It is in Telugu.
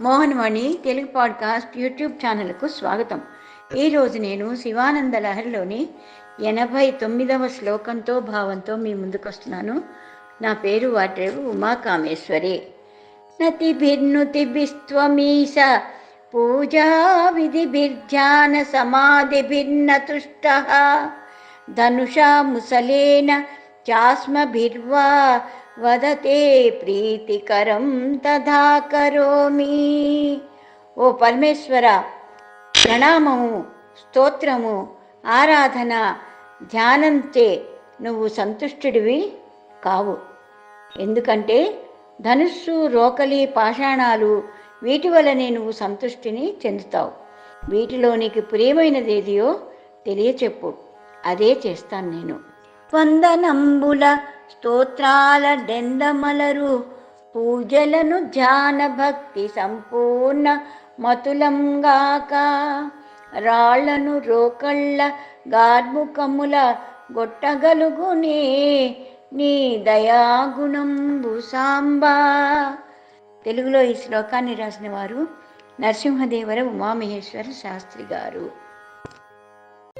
మోహన్వాణి తెలుగు పాడ్కాస్ట్ యూట్యూబ్ ఛానల్కు స్వాగతం. ఈరోజు నేను శివానంద లహరిలోని ఎనభై తొమ్మిదవ శ్లోకంతో భావంతో మీ ముందుకు వస్తున్నాను నా పేరు వాటేవు ఉమాకామేశ్వరి. నతిభిర్నుతిభిస్త్వమీశ పూజా విధిభిర్ధ్యాన సమాధిభిర్న తుష్ట ధనుషా ముసలేన చాస్మభిర్వా వదతే ప్రీతికరం తథా కరోమి ఓ పరమేశ్వర ప్రణామము స్తోత్రము ఆరాధన ధ్యానంతే నువ్వు సంతుష్టుడివి కావు. ఎందుకంటే ధనుస్సు రోకలి పాషాణాలు వీటి వలనే నువ్వు సంతుష్టిని చెందుతావు. వీటిలో నీకు ప్రియమైనదేదియో తెలియచెప్పు. అదే చేస్తాను నేను. వందనంబుల స్తోత్రాల దెందమలరు పూజలను ధ్యాన భక్తి సంపూర్ణ మతులంగాక రాళ్ళను రోకళ్ళ గార్ముకముల గొట్టగలుగునే నీ దయాగుణంబు సాంబా తెలుగులో ఈ శ్లోకాన్ని రాసిన వారు నరసింహదేవర ఉమామహేశ్వర శాస్త్రి గారు